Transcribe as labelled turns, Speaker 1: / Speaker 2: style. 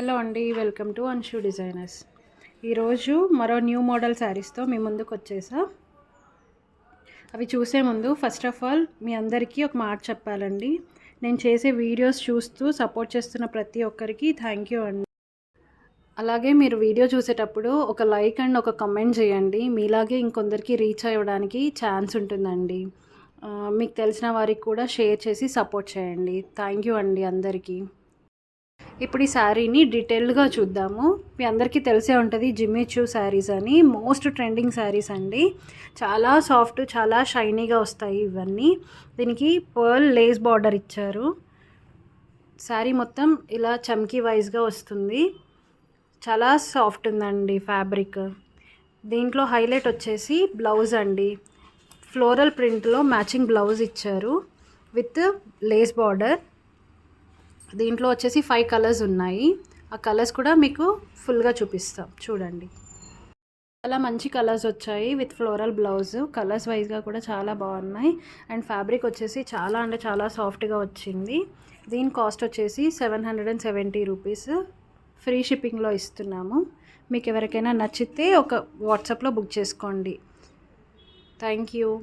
Speaker 1: Hello అండి welcome to Anshu designers. ఈరోజు మరో న్యూ మోడల్ శారీస్తో మీ ముందుకు వచ్చేసా? అవి చూసే ముందు ఫస్ట్ ఆఫ్ ఆల్ మీ అందరికీ ఒక మాట చెప్పాలండి. నేను చేసే వీడియోస్ చూస్తూ సపోర్ట్ చేస్తున్న ప్రతి ఒక్కరికి థ్యాంక్ యూ అండి. అలాగే మీరు వీడియో చూసేటప్పుడు ఒక లైక్ అండ్ ఒక కమెంట్ చేయండి. మీలాగే ఇంకొందరికి రీచ్ అవ్వడానికి ఛాన్స్ ఉంటుందండి. మీకు తెలిసిన వారికి కూడా షేర్ చేసి సపోర్ట్ చేయండి. థ్యాంక్ యూ అండి అందరికీ. ఇప్పుడు ఈ శారీని డీటెయిల్డ్గా చూద్దాము. మీ అందరికీ తెలిసే ఉంటుంది జిమ్మి చూ శారీస్ అని. మోస్ట్ ట్రెండింగ్ శారీస్ అండి. చాలా సాఫ్ట్ చాలా షైనీగా వస్తాయి ఇవన్నీ. దీనికి పర్ల్ లేస్ బార్డర్ ఇచ్చారు. శారీ మొత్తం ఇలా చమ్కీ వైజ్గా వస్తుంది. చాలా సాఫ్ట్ ఉందండి ఫ్యాబ్రిక్. దీంట్లో హైలైట్ వచ్చేసి బ్లౌజ్ అండి. ఫ్లోరల్ ప్రింట్లో మ్యాచింగ్ బ్లౌజ్ ఇచ్చారు. With lace border. దీంట్లో వచ్చేసి ఫైవ్ కలర్స్ ఉన్నాయి. ఆ కలర్స్ కూడా మీకు ఫుల్గా చూపిస్తాం. చూడండి. చాలా మంచి కలర్స్ వచ్చాయి విత్ ఫ్లోరల్ బ్లౌజ్ కలర్స్ వైజ్గా కూడా చాలా బాగున్నాయి. అండ్ ఫ్యాబ్రిక్ వచ్చేసి చాలా అంటే చాలా సాఫ్ట్గా వచ్చింది. దీని కాస్ట్ వచ్చేసి seven hundred and seventy rupees free షిప్పింగ్లో ఇస్తున్నాము. మీకు ఎవరికైనా నచ్చితే ఒక వాట్సాప్లో బుక్ చేసుకోండి. Thank you